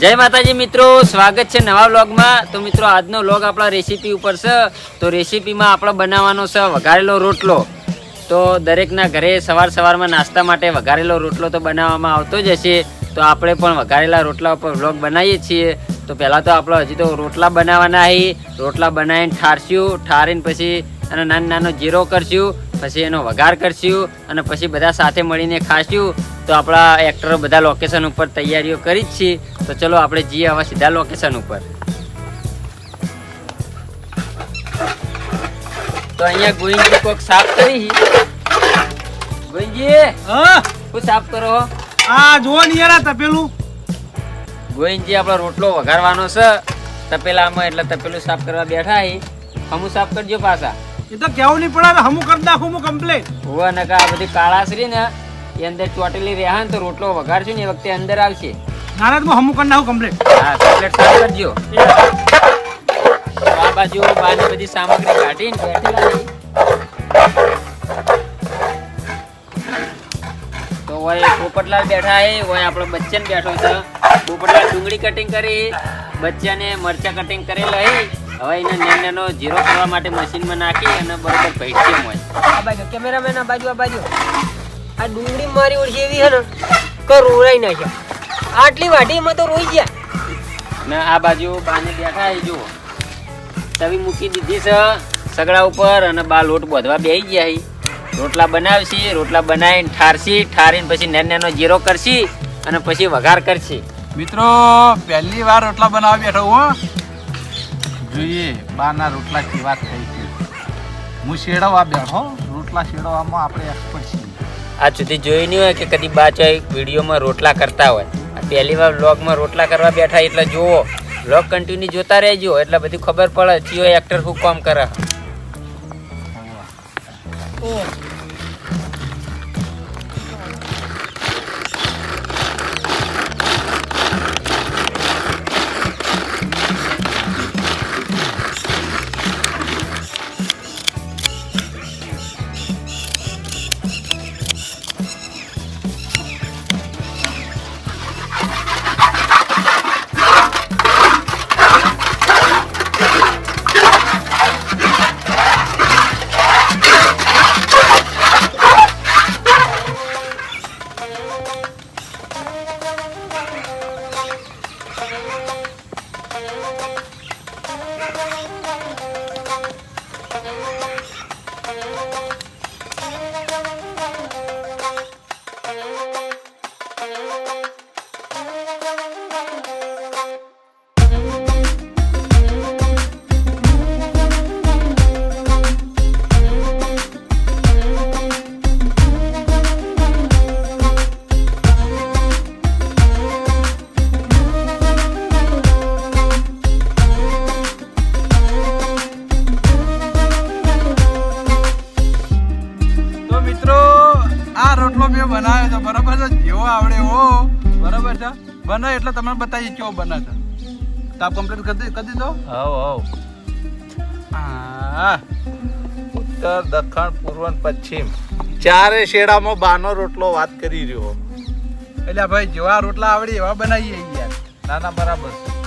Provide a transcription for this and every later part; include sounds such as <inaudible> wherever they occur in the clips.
જય માતાજી મિત્રો, સ્વાગત છે નવા વ્લોગમાં. તો મિત્રો, આજનો વ્લોગ આપણા રેસીપી ઉપર છે. તો રેસીપીમાં આપણે બનાવવાનો છે વઘારેલો રોટલો. તો દરેકના ઘરે સવાર સવારમાં નાસ્તા માટે વઘારેલો રોટલો તો બનાવવામાં આવતો જ હશે. તો આપણે પણ વઘારેલા રોટલા ઉપર વ્લોગ બનાવીએ છીએ. તો પહેલાં તો આપણે હજી તો રોટલા બનાવવાના હી. રોટલા બનાવીને ઠારશું, ઠારીને પછી એનો નાનો નાનો જીરો કરશું, પછી એનો વઘાર કરશું, અને પછી બધા સાથે મળીને ખાશું. તો આપણા એક્ટરો બધા લોકેશન ઉપર તૈયારીઓ કરી જ છીએ. તો ચલો આપણે જઈએ હવે સીધા લોકેશન ઉપર. તો અહીંયા ગોવિંદજી કોઈક સાફ કરી ગોવિંદજી હા? શું સાફ કરો? આ જુઓ ને યાર તપેલું. ગોવિંદજી આપણો રોટલો વઘારવાનો છે. તપેલામાં એટલે તપેલું સાફ કરવા બેઠા હી હમું સાફ કરજો પાછા. એ તો કેવું નહીં પડે હમું કરી નાખું હું કમ્પ્લેટ હોવા નકા આ બધી કાળાશરી ને એ અંદર ચોટેલી રહ્યા ને તો રોટલો વઘારશું ને એ વખતે અંદર આવશે. નાના તો હમું કરી નાખું કમ્પ્લેટ હા ચોકલેટ સાફ કરજો આ બાજુ બાની બધી સામગ્રી કાઢીને બેઠેલા છે. તો હોય પોપટલાલ બેઠા હે હોય આપણો બચ્ચન બેઠો છે. પોપટલાલ ડુંગળી કટિંગ કરી બચ્ચાને મરચા કટિંગ કરેલા લઈ હવે એને નાનો નાનો જીરો કરવા માટે મશીનમાં નાખી અને બરોબર ભેટશે હોય આ બાજુ કેમેરામેન આ બાજુ આ બાજુ. આ ડુંગળી મારી ઓળખી એવી હે ને કે રોડાઈ નાખ્યા. આટલી વાટીમાં તો રોઈ ગયા. ને આ બાજુ બાને બેઠા છે જુઓ. તવી મૂકી દીધી છે સગડા ઉપર અને બા લોટ બોધવા બેહી ગયા છે. રોટલા બનાવશી રોટલા બનાવીને ઠારશી ઠારીને પછી નેન નેનો જીરો કરશી અને પછી વઘાર કરશી. મિત્રો પહેલી વાર રોટલા બનાવવા બેઠો હું. જોઈએ બાના રોટલા કેવા થઈ છે. હું શેડવા બેઠો રોટલા શેડવામાં આપણે એક્સપર્ટ છીએ. આજ સુધી જોઈ નહીં હોય કે કદી બા ચાય વિડીયોમાં રોટલા કરતા હોય. આ પહેલી વાર વ્લોગમાં રોટલા કરવા બેઠા એટલે જુઓ વ્લોગ કન્ટિન્યુ જોતા રહેજો, એટલે બધી ખબર પડે ચિયો એક્ટર શું કામ કરે. તમને બતાવીએ કયો બને છે? તો આપ કમ્પ્લીટ કરી દીધો કરી દીધો? હવ હવ હા. ઉત્તર દક્ષિણ પૂર્વ અને પશ્ચિમ. ચારે શેડામાં બાનો રોટલો વાત કરી રહ્યો. એટલે ભાઈ જેવા રોટલા આવડે એવા બનાવીએ યાર. ના ના બરાબર છે.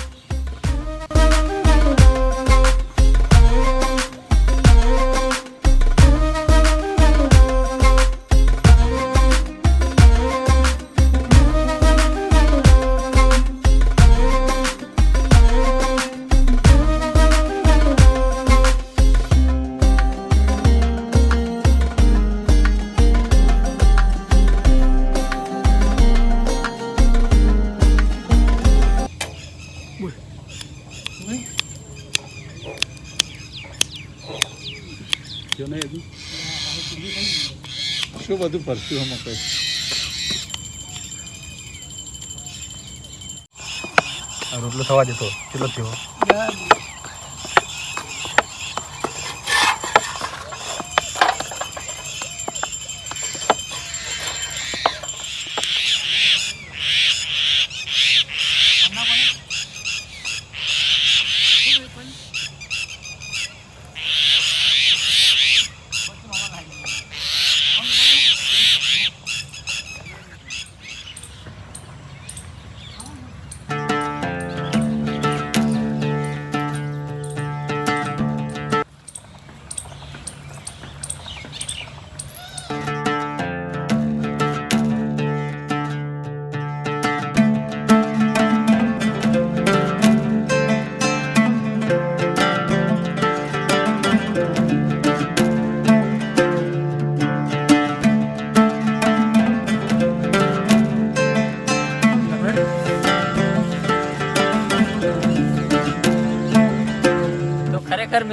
શું બધું ભરતું અમે કઈ રોટલો થવા દેતો. કેટલો થયો?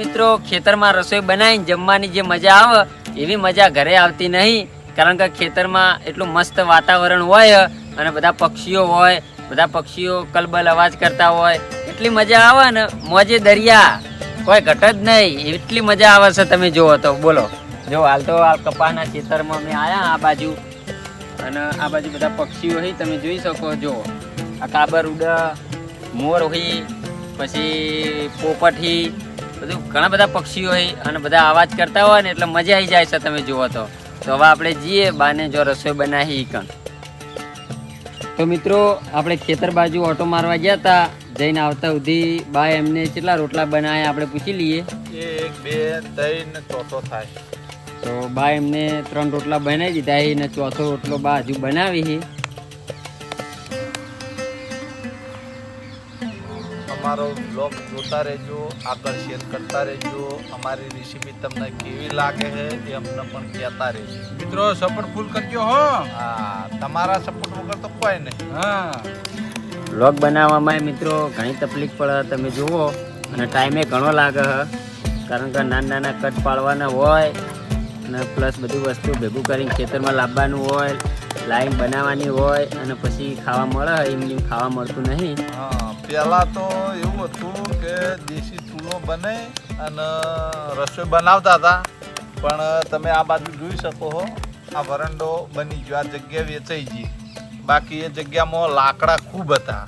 મિત્રો, ખેતરમાં રસોઈ બનાવીને જમવાની જે મજા આવે, એવી મજા ઘરે આવતી નહીં. કારણ કે ખેતરમાં એટલું મસ્ત વાતાવરણ હોય અને બધા પક્ષીઓ હોય, બધા પક્ષીઓ કલબલ અવાજ કરતા હોય, એટલી મજા આવે ને મોજે દરિયા. કોઈ ઘટ જ નહીં. એટલી મજા આવે છે તમે જુઓ તો. બોલો. જો, હાલ તો આ કપાના ખેતરમાં અમે આવ્યા આ બાજુ. અને આ બાજુ બધા પક્ષીઓ હોય તમે જોઈ શકો જો આ કાબર ઉડા મોર હોય પછી પોપટ હી બધું ઘણા બધા પક્ષીઓ હોય અને બધા અવાજ કરતા હોય ને એટલે મજા આવી જાય છે તમે જુઓ તો. તો હવે આપણે જઈએ બાને જો રસોઈ બનાવી કણ તો મિત્રો આપણે ખેતર બાજુ ઓટો મારવા ગયા હતા જઈને આવતા સુધી બા એમને કેટલા રોટલા બનાવ્યા આપણે પૂછી લઈએ. એક બે ત્રણ ચોથો થાય. તો બા એમને ત્રણ રોટલા બનાવી દીધા અને ચોથો રોટલો બા હજુ બનાવી અમારો બ્લોગ જોતા રહેજો આગળ શેર કરતા રહેજો. અમારી રેસીપી તમને કેવી લાગે છે એ અમને પણ કહેતા રહેજો. મિત્રો સપોર્ટ ફૂલ કરજો હો. હા તમારા સપોર્ટ વગર તો કોઈ નહીં. હા. વ્લોગ બનાવવામાં મિત્રો ઘણી તકલીફ પડે તમે જુઓ. અને ટાઈમે ઘણો લાગે છે. કારણ કે નાના નાના કટ પાડવાના હોય અને પ્લસ બધી વસ્તુ ભેગું કરીને ખેતરમાં લાવવાનું હોય લાઈન બનાવવાની હોય અને પછી ખાવા મળે એમ એમ ખાવા મળતું નહીં. હા. પહેલાં તો એવું હતું કે દેશી ચૂલો બને અને રસોઈ બનાવતા હતા. પણ તમે આ બાજુ જોઈ શકો છો આ વરંડો બની ગયો આ જગ્યા વેચાઈ ગઈ. બાકી એ જગ્યામાં લાકડા ખૂબ હતા.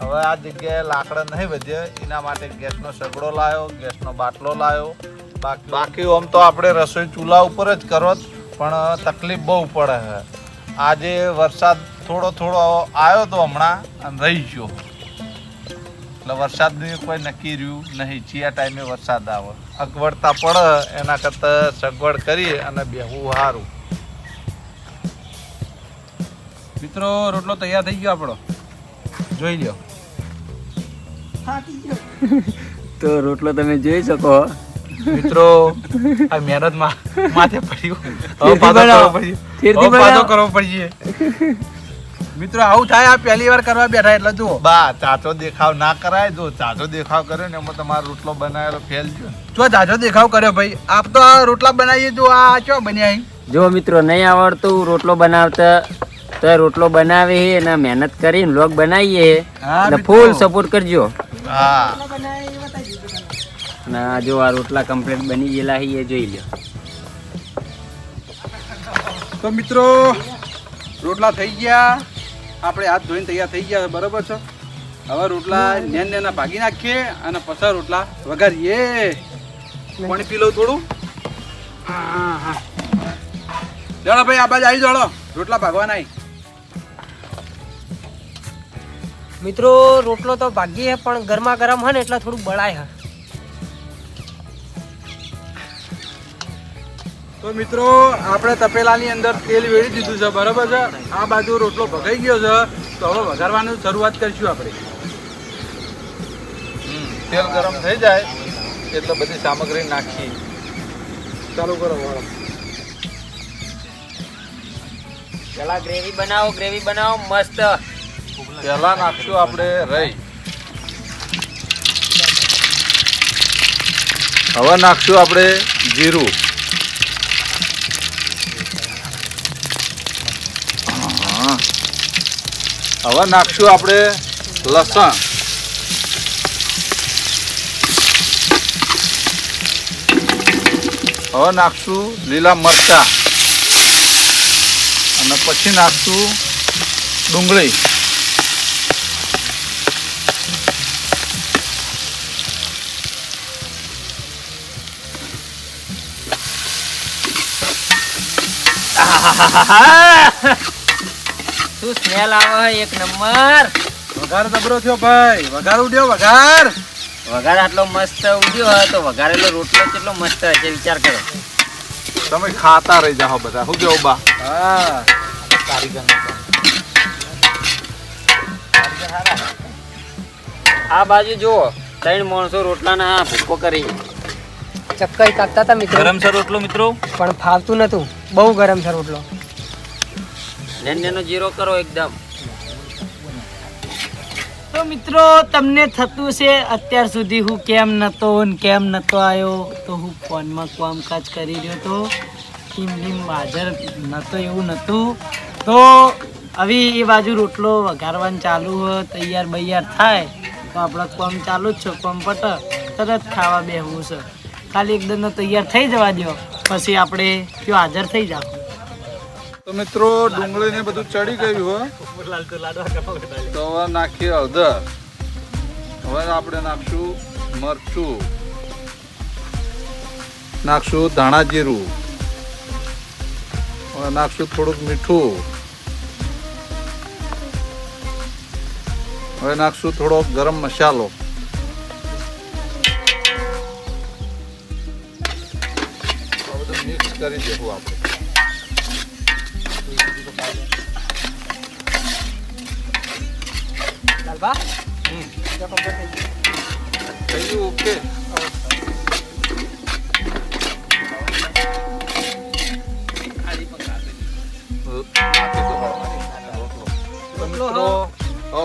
હવે આ જગ્યાએ લાકડા નહીં વધે એના માટે ગેસનો સગડો લાવ્યો ગેસનો બાટલો લાવ્યો બાકી બાકી આમ તો આપણે રસોઈ ચૂલા ઉપર જ કરો જ, પણ તકલીફ બહુ પડે છે. આજે વરસાદ થોડો થોડો આવ્યો તો હમણાં અને રહી ગયો. એટલે વરસાદનું કોઈ નક્કી રહ્યું નહીં. ચિયા ટાઈમે વરસાદ આવે. અગવડતા પડે એના કરતાં સગવડ કરી અને બેહવું સારું. મિત્રો રોટલો તૈયાર થઈ ગયો આપણો. જોઈ લ્યો. તો રોટલો તમે જોઈ શકો. મિત્રો આ મહેનતમાં માથે પડ્યું. <laughs> હવે પાછો કરવો પડશે મિત્રો આવું થાય આ પહેલી વાર કરવા બેઠા એટલે જુઓ. બા ચાચો દેખાવ ના કરાય જો ચાચો દેખાવ કર્યો ને એમાં તમારો રોટલો બનાવેલો ફેલ થયો જો ચાચો દેખાવ કર્યો ભાઈ આપ તો આ રોટલા બનાવીએ જો આ ચો બન્યા જો મિત્રો નહીં આવડતું રોટલો બનાવતા તો રોટલો બનાવે અને મહેનત કરીને લોગ બનાવીએ અને ફૂલ સપોર્ટ કરજો. હા. અને આ જો આ રોટલા કમ્પ્લીટ બની ગયેલા એ જોઈ લો તો મિત્રો રોટલા થઈ ગયા. આપણે હાથ ધોઈને તૈયાર થઈ ગયા બરોબર છે? હવે રોટલા નેન નેના ભાગી નાખીએ અને પછી રોટલા વઘારીએ. પાણી પી લઉં થોડું. હા હા. ચાલો ભાઈ આ બાજુ આવી જાડો. રોટલા ભાગવાના. મિત્રો રોટલો તો ભાગી પણ ગરમા ગરમ હે ને એટલે થોડું બળાય હે. તો મિત્રો આપણે તપેલાની અંદર તેલ વેળી દીધું છે બરાબર છે? આ બાજુ રોટલો ભગાઈ ગયો છે તો હવે વઘારવાનું શરૂઆત કરીશું આપણે. તેલ ગરમ થઈ જાય એટલે બધી સામગ્રી નાખી. ચાલુ કરો વાળો. પેલા ગ્રેવી બનાવો ગ્રેવી બનાવો મસ્ત. પેલા નાખશું આપણે રહી હવે નાખશું આપણે જીરું. હવે નાખશું આપણે લસણ. હવે નાખશું લીલા મરચાં. અને પછી નાખશું ડુંગળી. <laughs> શું સ્મેલ આવે છે એક નંબર. વઘાર દબરો થયો ભાઈ. વઘાર ઉડ્યો વઘાર. વઘાર આટલો મસ્ત ઉડ્યો હોય તો વઘારેલો રોટલો કેટલો મસ્ત હશે વિચાર કરો. તમે ખાતા રહી જાઓ બધા. શું કેવું બા? હા. આ બાજુ જુઓ ત્રણ માણસો રોટલાના ભૂકો કરી. ચક્કઈ કાપતા હતા મિત્રો. ગરમ છે રોટલો મિત્રો? પણ ફાવતું નતું. બહુ ગરમ છે રોટલો. નેન જીરો કરો એકદમ. તો મિત્રો, તમને થતું છે અત્યાર સુધી હું કેમ નતો ને કેમ નતો આવ્યો તો હું ફોનમાં કામકાજ કરી રહ્યો તો, ટીમ ટીમ હાજર નતો એવું નતું. તો હવે એ બાજુ રોટલો વઘારવાનું ચાલુ હોય તૈયાર બૈયાર થાય, તો આપણા કોમ ચાલુ જ છે, કોમ પટ તરત ખાવા બેહવું છે. ખાલી એકદમ તૈયાર થઈ જવા દો પછી આપણે કયો હાજર થઈ જાવ તો મિત્રો ડુંગળી ને બધું ચડી ગયું, હો. તો હવે નાખીએ હળદર. હવે આપણે નાખશું મરચું. નાખશું ધાણા જીરું. હવે નાખશું થોડુંક મીઠું. હવે નાખશું થોડો ગરમ મસાલો. મિક્સ કરી દેવું આપણે. લાલબા થઈ ગયું ઓકે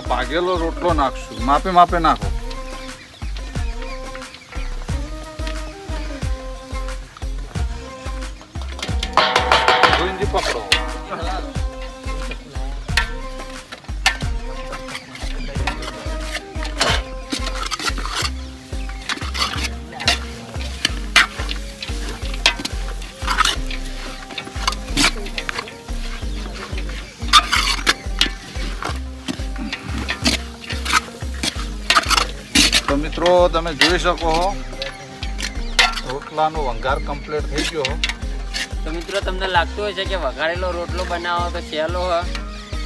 ભાગેલો રોટલો નાખશું. માપે માપે નાખો. તો મિત્રો તમે જોઈ શકો છો રોટલાનો વંઘાર કમ્પ્લીટ થઈ ગયો તો મિત્રો તમને લાગતું હોય છે કે વઘારેલો રોટલો બનાવો તો સહેલો હોય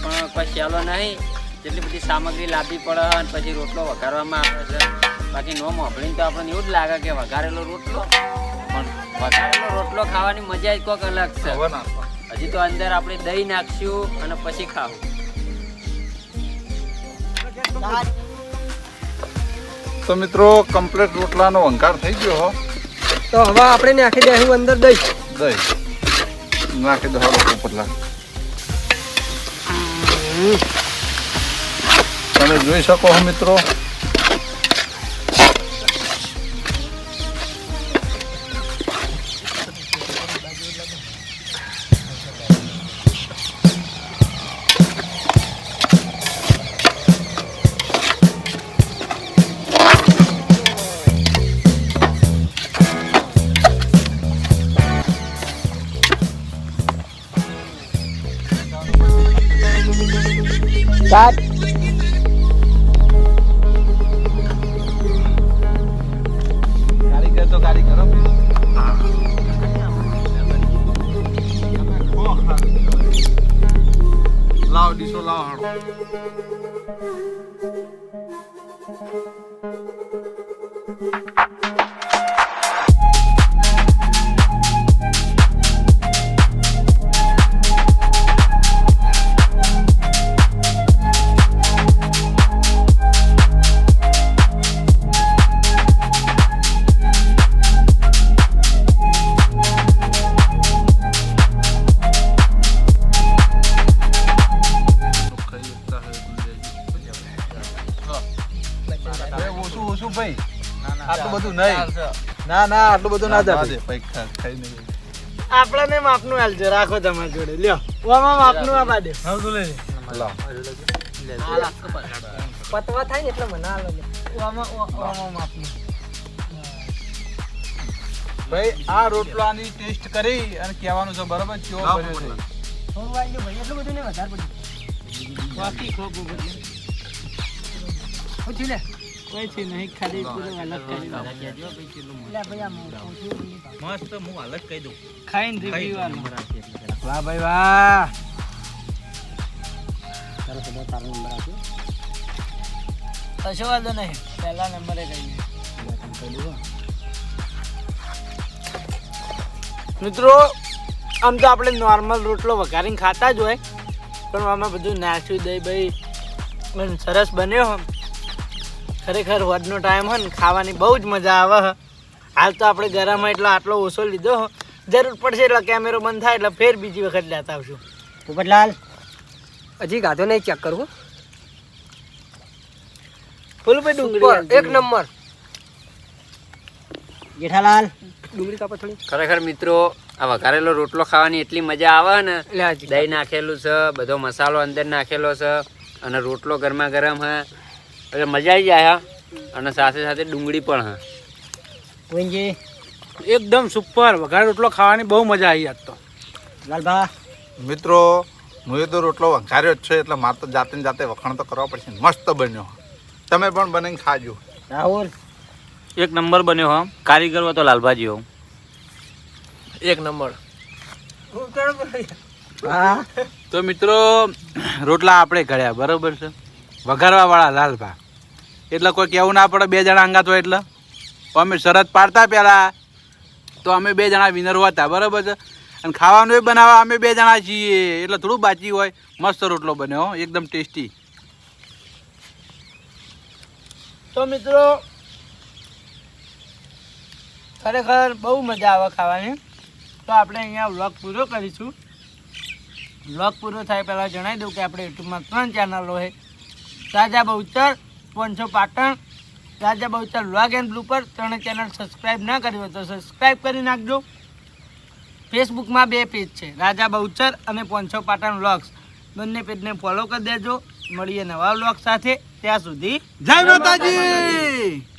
પણ કોઈ સહેલો નહીં. જેટલી બધી સામગ્રી લાવવી પડે અને પછી રોટલો વઘારવામાં આવે છે. બાકી નો મોભળીને તો આપણને એવું જ લાગે કે વઘારેલો રોટલો. પણ વઘારેલો રોટલો ખાવાની મજા જ કોઈક અલગ છે. હજી તો અંદર આપણે દહીં નાખશું અને પછી ખાવું. તો મિત્રો કમ્પ્લીટ રોટલાનો વંઘાર થઈ ગયો હો. તો હવે આપણે નાખી દઈશું અંદર દહીં દહીં નાખી દો હવે પોપટલા તમે જોઈ શકો હો મિત્રો. કારીગર ના ના આટલું બધું ના દે પૈસા ખાઈ નહીં આપણને માપનું આલજો રાખો તમારી જોડે. લ્યો ઓમાં માપનું આ બાદે લાવ પતવા થાય ને એટલે મને આલો લે. ઓમાં ઓમાં માપનું. ભાઈ આ રોટલાની ટેસ્ટ કરી અને કહેવાનું છે બરાબર કેવો બન્યો છે? થોડું લો ભાઈ એટલું બધું ને વધારે પડ્યું. બાકી ખોખું પૂછી લે. કોઈ છે નહીં ખાલી પૂરું અલગ કરી દો. હું અલગ કહી દઉં. ખાઈને રિવ્યુ વાહ ભાઈ વાહ. કશો વાંધો નહીં. પહેલા નંબરે કહીએ મિત્રો આમ તો આપણે નોર્મલ રોટલો વઘારીને ખાતા જ હોય પણ આમાં બધું નાખ્યું દહીં ભાઈ. પણ સરસ બન્યો. હો ખરેખર વધનો ટાઈમ હોય ને ખાવાની બહુ જ મજા આવે હાલ તો આપણે ગરમ એટલો આટલો ઓછો લીધો જરૂર પડશે એટલે કેમેરો બંધ થાય એટલે ફેર બીજી વખત લેતા આવશું. પોપટલાલ હજી ગાધો નહીં ચેક કરું ફૂલભાઈ ડુંગળી એક નંબર. જેઠાલાલ. ડુંગળી કાપો થોડી. ખરેખર મિત્રો આ વઘારેલો રોટલો ખાવાની એટલી મજા આવે ને. દહીં નાખેલું છે બધો મસાલો અંદર નાખેલો છે અને રોટલો ગરમા ગરમ હે. એટલે મજા આવી જાય હા. અને સાથે સાથે ડુંગળી પણ હા. ગોવિંદજી એકદમ સુપર વઘાર રોટલો ખાવાની બહુ મજા આવી આજ તો. લાલભા. મિત્રો હું એ તો રોટલો વઘાર્યો જ છે એટલે મારે તો જાતે ને જાતે વખાણ તો કરવા પડશે મસ્ત બન્યો. તમે પણ બનાવીને ખાજો. રાહુલ. એક નંબર બન્યો હા. કારીગર હતો લાલભાજી હો એક નંબર. હા તો મિત્રો રોટલા આપણે ઘડ્યા. બરોબર છે? વઘારવા વાળા લાલભા. એટલે કોઈ કહેવું ના પડે બે જણા અંગાત હોય એટલે. અમે શરત પાડતા પહેલા તો અમે બે જણા વિનર હતા બરાબર છે? અને ખાવાનું એ બનાવવા અમે બે જણા છીએ એટલે થોડું બાચી હોય. મસ્ત રોટલો બન્યો હો, એકદમ ટેસ્ટી. તો મિત્રો ખરેખર બહુ મજા આવે ખાવાની. તો આપણે અહીંયા વ્લોગ પૂરો કરીશું. વ્લોગ પૂરો થાય પહેલાં જણાવી દઉં કે આપણે યુટ્યુબમાં ત્રણ ચેનલો છે બહુ Bahuchar પોંચો Patan, Raja Bahuchar vlog and blooper ત્રણે ચેનલ સબસ્ક્રાઈબ ના કરી હોય તો સબસ્ક્રાઈબ કરી નાખજો. ફેસબુકમાં બે પેજ છે, રાજા બહુચર અને પોંચો પાટણ વ્લોગ્સ બંને પેજને ફોલો કરી દેજો. મળીએ નવા વ્લોગ સાથે. ત્યાં સુધી જય માતાજી!